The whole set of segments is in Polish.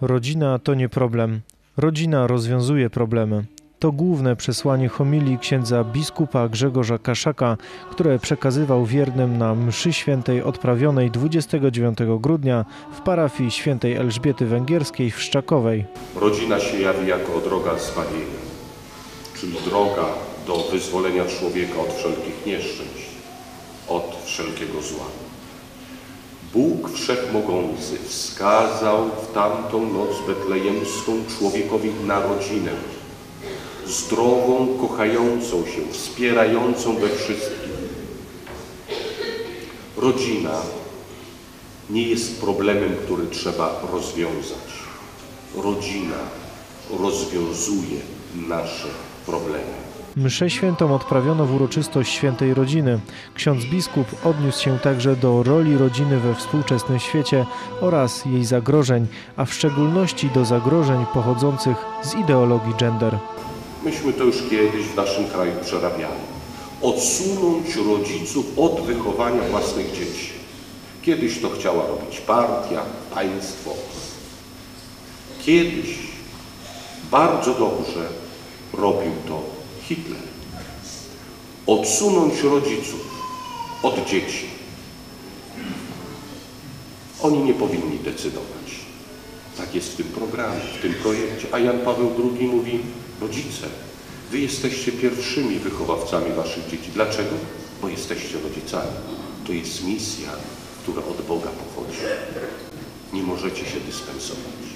Rodzina to nie problem. Rodzina rozwiązuje problemy. To główne przesłanie homilii księdza biskupa Grzegorza Kaszaka, które przekazywał wiernym na mszy świętej odprawionej 29 grudnia w parafii świętej Elżbiety Węgierskiej w Szczakowej. Rodzina się jawi jako droga zbawienia, czyli droga do wyzwolenia człowieka od wszelkich nieszczęść, od wszelkiego zła. Bóg Wszechmogący wskazał w tamtą noc betlejemską człowiekowi na rodzinę, zdrową, kochającą się, wspierającą we wszystkim. Rodzina nie jest problemem, który trzeba rozwiązać. Rodzina rozwiązuje nasze problemy. Mszę świętą odprawiono w uroczystość świętej rodziny. Ksiądz biskup odniósł się także do roli rodziny we współczesnym świecie oraz jej zagrożeń, a w szczególności do zagrożeń pochodzących z ideologii gender. Myśmy to już kiedyś w naszym kraju przerabiali. Odsunąć rodziców od wychowania własnych dzieci. Kiedyś to chciała robić partia, państwo. Kiedyś bardzo dobrze robił to Hitler. Odsunąć rodziców od dzieci. Oni nie powinni decydować. Tak jest w tym programie, w tym projekcie. A Jan Paweł II mówi, rodzice, wy jesteście pierwszymi wychowawcami waszych dzieci. Dlaczego? Bo jesteście rodzicami. To jest misja, która od Boga pochodzi. Nie możecie się dyspensować.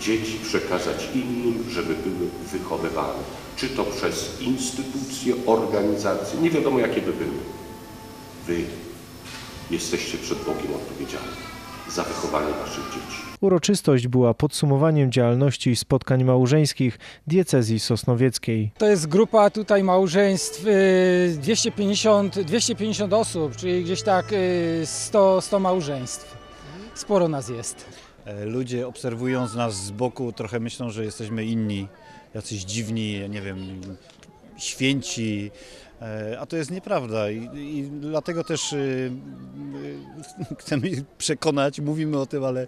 Dzieci przekazać innym, żeby były wychowywane. Czy to przez instytucje, organizacje, nie wiadomo jakie by były. Wy jesteście przed Bogiem odpowiedzialni za wychowanie waszych dzieci. Uroczystość była podsumowaniem działalności spotkań małżeńskich diecezji sosnowieckiej. To jest grupa tutaj małżeństw y, 250, 250 osób, czyli gdzieś tak y, 100, 100 małżeństw. Sporo nas jest. E, Ludzie obserwując nas z boku trochę myślą, że jesteśmy inni, jacyś dziwni, nie wiem, święci, e, a to jest nieprawda i, i dlatego też e, chcemy przekonać, mówimy o tym, ale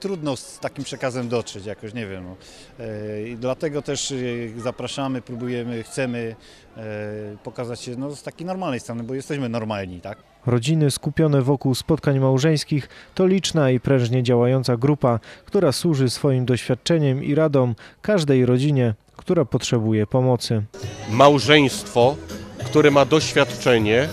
trudno z takim przekazem dotrzeć jakoś, nie wiem. No. E, I dlatego też e, zapraszamy, próbujemy, chcemy e, pokazać się no, z takiej normalnej strony, bo jesteśmy normalni, tak? Rodziny skupione wokół spotkań małżeńskich to liczna i prężnie działająca grupa, która służy swoim doświadczeniem i radą każdej rodzinie, która potrzebuje pomocy. Małżeństwo, które ma doświadczenie,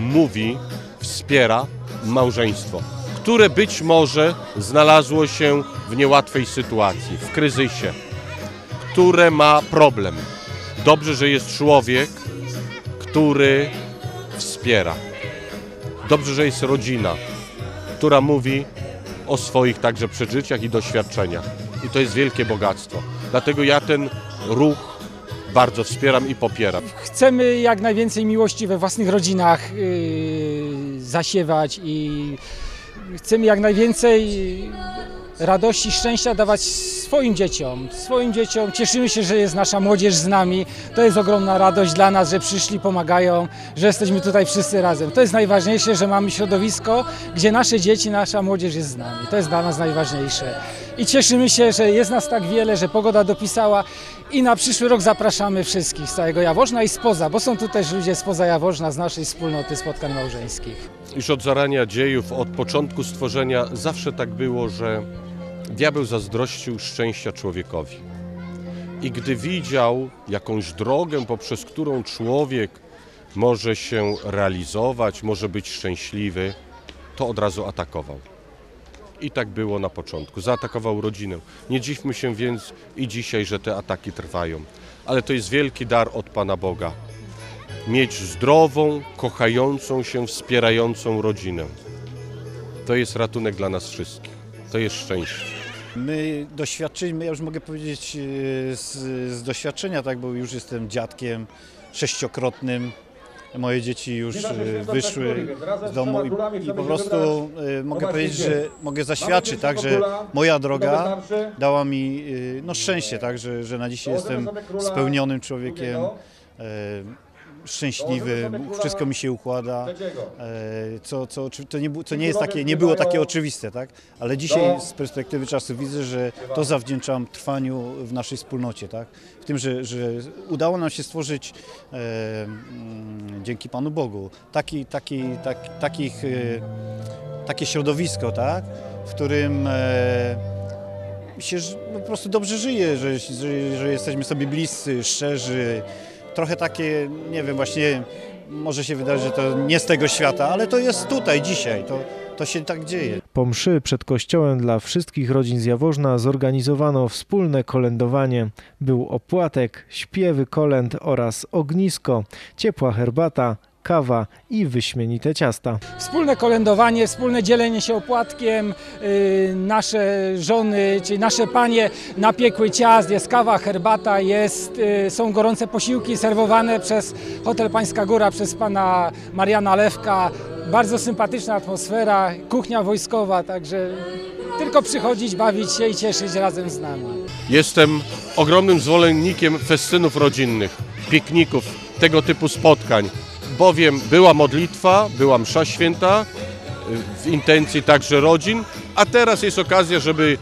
mówi, wspiera małżeństwo, które być może znalazło się w niełatwej sytuacji, w kryzysie, które ma problem. Dobrze, że jest człowiek, który wspiera. Dobrze, że jest rodzina, która mówi o swoich także przeżyciach i doświadczeniach. I to jest wielkie bogactwo. Dlatego ja ten ruch bardzo wspieram i popieram. Chcemy jak najwięcej miłości we własnych rodzinach y, zasiewać i chcemy jak najwięcej radości, szczęścia dawać swoim dzieciom. Swoim dzieciom cieszymy się, że jest nasza młodzież z nami. To jest ogromna radość dla nas, że przyszli, pomagają, że jesteśmy tutaj wszyscy razem. To jest najważniejsze, że mamy środowisko, gdzie nasze dzieci, nasza młodzież jest z nami. To jest dla nas najważniejsze. I cieszymy się, że jest nas tak wiele, że pogoda dopisała i na przyszły rok zapraszamy wszystkich z całego Jaworzna i spoza, bo są tu też ludzie spoza Jaworzna, z naszej wspólnoty spotkań małżeńskich. Już od zarania dziejów, od początku stworzenia zawsze tak było, że diabeł zazdrościł szczęścia człowiekowi. I gdy widział jakąś drogę, poprzez którą człowiek może się realizować, może być szczęśliwy, to od razu atakował. I tak było na początku. Zaatakował rodzinę. Nie dziwmy się więc i dzisiaj, że te ataki trwają. Ale to jest wielki dar od Pana Boga. Mieć zdrową, kochającą się, wspierającą rodzinę. To jest ratunek dla nas wszystkich. To jest szczęście. My doświadczyliśmy, ja już mogę powiedzieć e, z, z doświadczenia, tak, bo już jestem dziadkiem sześciokrotnym. Moje dzieci już e, wyszły z domu i, i po prostu e, mogę powiedzieć, że mogę zaświadczyć, tak, że moja droga dała mi e, no, szczęście, tak, że, że na dzisiaj jestem spełnionym człowiekiem. Szczęśliwy, wszystko mi się układa, e, co, co, to nie, co nie, jest takie, nie było takie oczywiste, tak? ale dzisiaj z perspektywy czasu widzę, że to zawdzięczam trwaniu w naszej wspólnocie, tak? w tym, że, że udało nam się stworzyć e, mm, dzięki Panu Bogu taki, taki, tak, takich, e, takie środowisko, tak? w którym e, się no, po prostu dobrze żyje, że, że, że jesteśmy sobie bliscy, szczerzy. Trochę takie, nie wiem, właśnie może się wydaje, że to nie z tego świata, ale to jest tutaj, dzisiaj. To, to się tak dzieje. Po mszy przed kościołem dla wszystkich rodzin z Jaworzna zorganizowano wspólne kolędowanie. Był opłatek, śpiewy kolęd oraz ognisko, ciepła herbata, kawa i wyśmienite ciasta. Wspólne kolędowanie, wspólne dzielenie się opłatkiem. y, Nasze żony, czyli nasze panie napiekły ciast, jest kawa, herbata, jest, y, są gorące posiłki serwowane przez Hotel Pańska Góra, przez pana Mariana Lewka. Bardzo sympatyczna atmosfera, kuchnia wojskowa, także tylko przychodzić, bawić się i cieszyć razem z nami. Jestem ogromnym zwolennikiem festynów rodzinnych, pikników, tego typu spotkań, bowiem była modlitwa, była msza święta y, w intencji także rodzin, a teraz jest okazja, żeby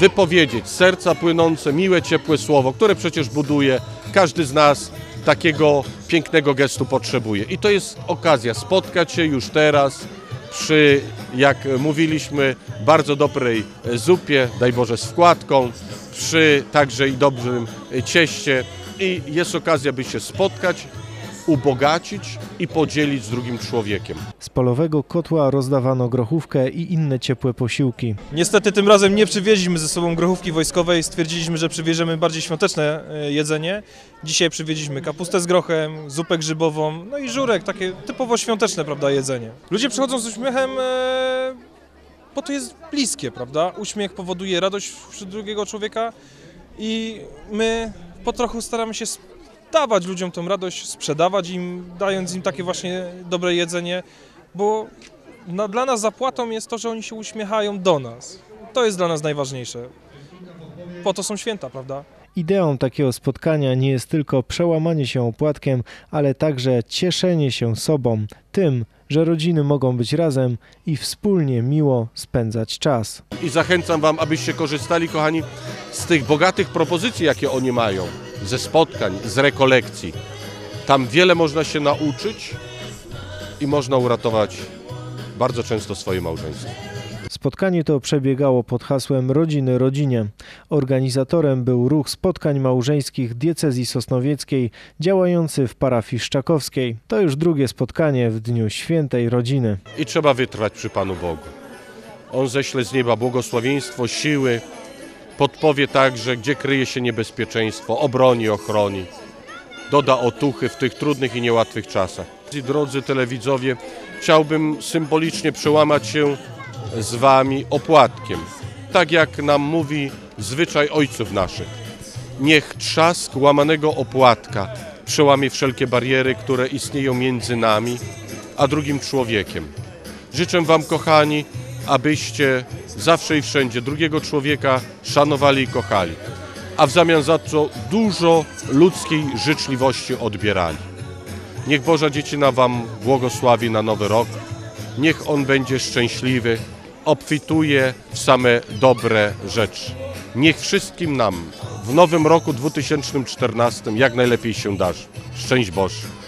wypowiedzieć serca płynące, miłe, ciepłe słowo, które przecież buduje każdy z nas takiego pięknego gestu potrzebuje. I to jest okazja spotkać się już teraz przy, jak mówiliśmy, bardzo dobrej e, zupie, daj Boże z wkładką, przy także i dobrym e, cieście i jest okazja, by się spotkać, ubogacić i podzielić z drugim człowiekiem. Z polowego kotła rozdawano grochówkę i inne ciepłe posiłki. Niestety tym razem nie przywieźliśmy ze sobą grochówki wojskowej, stwierdziliśmy, że przywieziemy bardziej świąteczne e, jedzenie. Dzisiaj przywieźliśmy kapustę z grochem, zupę grzybową, no i żurek, takie typowo świąteczne, prawda, jedzenie. Ludzie przychodzą z uśmiechem, e, bo to jest bliskie, prawda? Uśmiech powoduje radość wśród drugiego człowieka i my po trochu staramy się dawać ludziom tą radość, sprzedawać im, dając im takie właśnie dobre jedzenie, bo no, dla nas zapłatą jest to, że oni się uśmiechają do nas. To jest dla nas najważniejsze. Po to są święta, prawda? Ideą takiego spotkania nie jest tylko przełamanie się opłatkiem, ale także cieszenie się sobą, tym, że rodziny mogą być razem i wspólnie miło spędzać czas. I zachęcam Wam, abyście korzystali, kochani, z tych bogatych propozycji, jakie oni mają, ze spotkań, z rekolekcji. Tam wiele można się nauczyć i można uratować bardzo często swoje małżeństwo. Spotkanie to przebiegało pod hasłem Rodziny Rodzinie. Organizatorem był ruch spotkań małżeńskich diecezji sosnowieckiej działający w parafii Szczakowskiej. To już drugie spotkanie w Dniu Świętej Rodziny. I trzeba wytrwać przy Panu Bogu. On ześle z nieba błogosławieństwo, siły, podpowie także, gdzie kryje się niebezpieczeństwo, obroni, ochroni. Doda otuchy w tych trudnych i niełatwych czasach. Drodzy telewidzowie, chciałbym symbolicznie przełamać się z Wami opłatkiem. Tak jak nam mówi zwyczaj ojców naszych. Niech trzask łamanego opłatka przełamie wszelkie bariery, które istnieją między nami a drugim człowiekiem. Życzę Wam, kochani, abyście zawsze i wszędzie drugiego człowieka szanowali i kochali, a w zamian za to dużo ludzkiej życzliwości odbierali. Niech Boża Dziecina Wam błogosławi na nowy rok. Niech On będzie szczęśliwy, obfituje w same dobre rzeczy. Niech wszystkim nam w nowym roku 2014 jak najlepiej się darzy. Szczęść Boże.